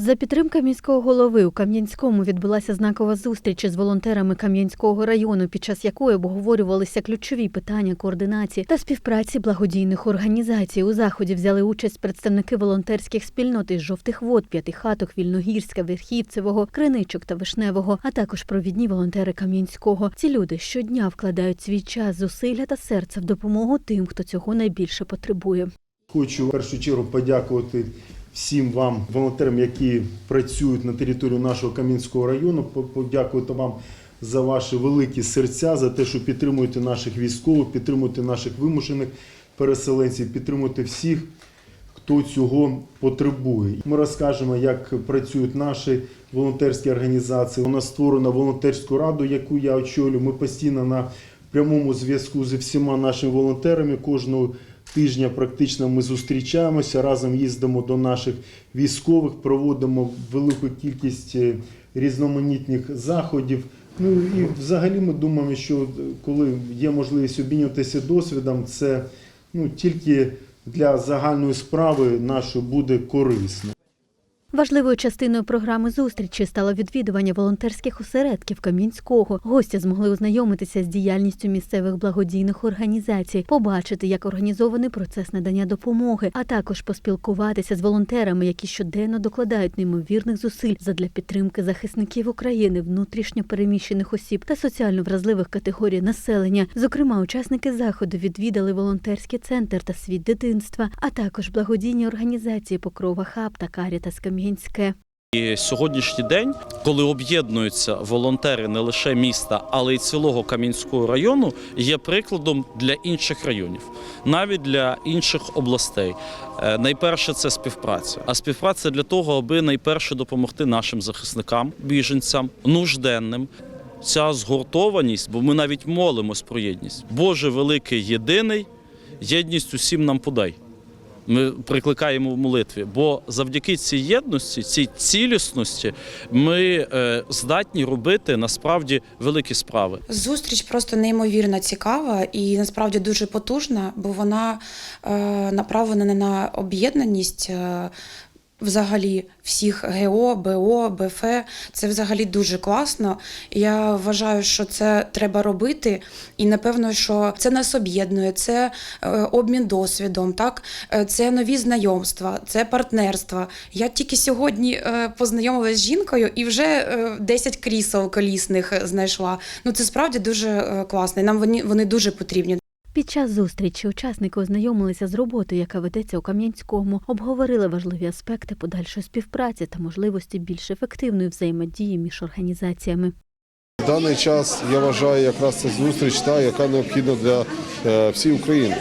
За підтримки міського голови у Кам'янському відбулася знакова зустріч із волонтерами Кам'янського району, під час якої обговорювалися ключові питання координації та співпраці благодійних організацій. У заході взяли участь представники волонтерських спільнот із жовтих вод, п'ятихаток, Вільногірська, Верхівцевого, Криничок та Вишневого, а також провідні волонтери Кам'янського. Ці люди щодня вкладають свій час, зусилля та серце в допомогу тим, хто цього найбільше потребує. Хочу в першу чергу подякувати всім вам, волонтерам, які працюють на території нашого Кам'янського району. По- Подякувати вам за ваші великі серця, за те, що підтримуєте наших військових, підтримуєте наших вимушених переселенців, підтримуєте всіх, хто цього потребує. Ми розкажемо, як працюють наші волонтерські організації. У нас створена волонтерську раду, яку я очолюю. Ми постійно на прямому зв'язку зі всіма нашими волонтерами. Кожного тижня практично ми зустрічаємося, разом їздимо до наших військових, проводимо велику кількість е, різноманітних заходів. Ну і взагалі ми думаємо, що коли є можливість обмінюватися досвідом, це ну, тільки для загальної справи нашої буде корисно. Важливою частиною програми зустрічі стало відвідування волонтерських осередків Кам'янського. Гості змогли ознайомитися з діяльністю місцевих благодійних організацій, побачити, як організований процес надання допомоги, а також поспілкуватися з волонтерами, які щоденно докладають неймовірних зусиль задля підтримки захисників України, внутрішньо переміщених осіб та соціально вразливих категорій населення. Зокрема, учасники заходу відвідали волонтерський центр та світ дитинства, а також благодійні організації Покрова Хаб та Карітас Кам'янське. І сьогоднішній день, коли об'єднуються волонтери не лише міста, але й цілого Кам'янського району, є прикладом для інших районів, навіть для інших областей. Е, Найперше це співпраця. А співпраця для того, аби найперше допомогти нашим захисникам, біженцям, нужденним. Ця згуртованість, бо ми навіть молимось про єдність. Боже великий єдиний, єдність усім нам подай. Ми прикликаємо в молитві, бо завдяки цій єдності, цій цілісності, ми е, здатні робити насправді великі справи. Зустріч просто неймовірно цікава і насправді дуже потужна, бо вона е, направлена на об'єднаність. Взагалі всіх ГО, БО, БФ це взагалі дуже класно. Я вважаю, що це треба робити, і напевно, що це нас об'єднує, це е, обмін досвідом, так Е, це нові знайомства, це партнерства. Я тільки сьогодні е, познайомилася з жінкою і вже е, 10 крісел колісних знайшла. Ну це справді дуже класно. Нам вони, вони дуже потрібні. Під час зустрічі учасники ознайомилися з роботою, яка ведеться у Кам'янському, обговорили важливі аспекти подальшої співпраці та можливості більш ефективної взаємодії між організаціями. В даний час я вважаю якраз це зустріч, та яка необхідна для е, всієї України.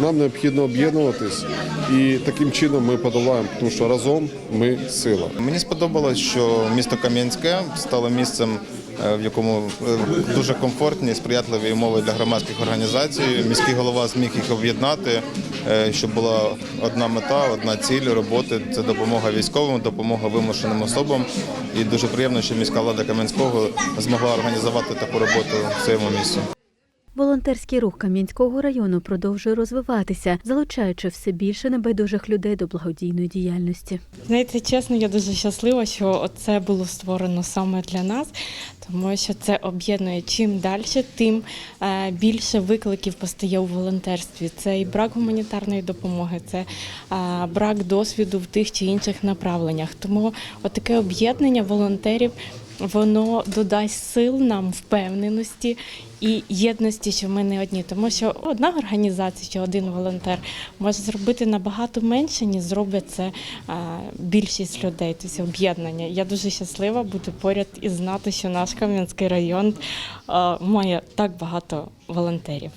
Нам необхідно об'єднуватись і таким чином ми подолаємо, тому що разом ми сила. Мені сподобалось, що місто Кам'янське стало місцем, е, в якому е, дуже комфортні, сприятливі умови для громадських організацій. Міський голова зміг їх об'єднати, е, щоб була одна мета, одна ціль роботи це допомога військовим, допомога вимушеним особам. І дуже приємно, що міська влада Кам'янського змогла організувати таку роботу в своєму місті. Волонтерський рух Кам'янського району продовжує розвиватися, залучаючи все більше небайдужих людей до благодійної діяльності. Знаєте, чесно, я дуже щаслива, що це було створено саме для нас, тому що це об'єднує чим далі, тим е, більше викликів постає у волонтерстві. Це і брак гуманітарної допомоги, це е, брак досвіду в тих чи інших направленнях. Тому отаке об'єднання волонтерів. Воно додасть сил нам впевненості і єдності, що ми не одні, тому що одна організація чи один волонтер може зробити набагато менше, ніж зробить це більшість людей. Тобто об'єднання. Я дуже щаслива бути поряд і знати, що наш Кам'янський район має так багато волонтерів.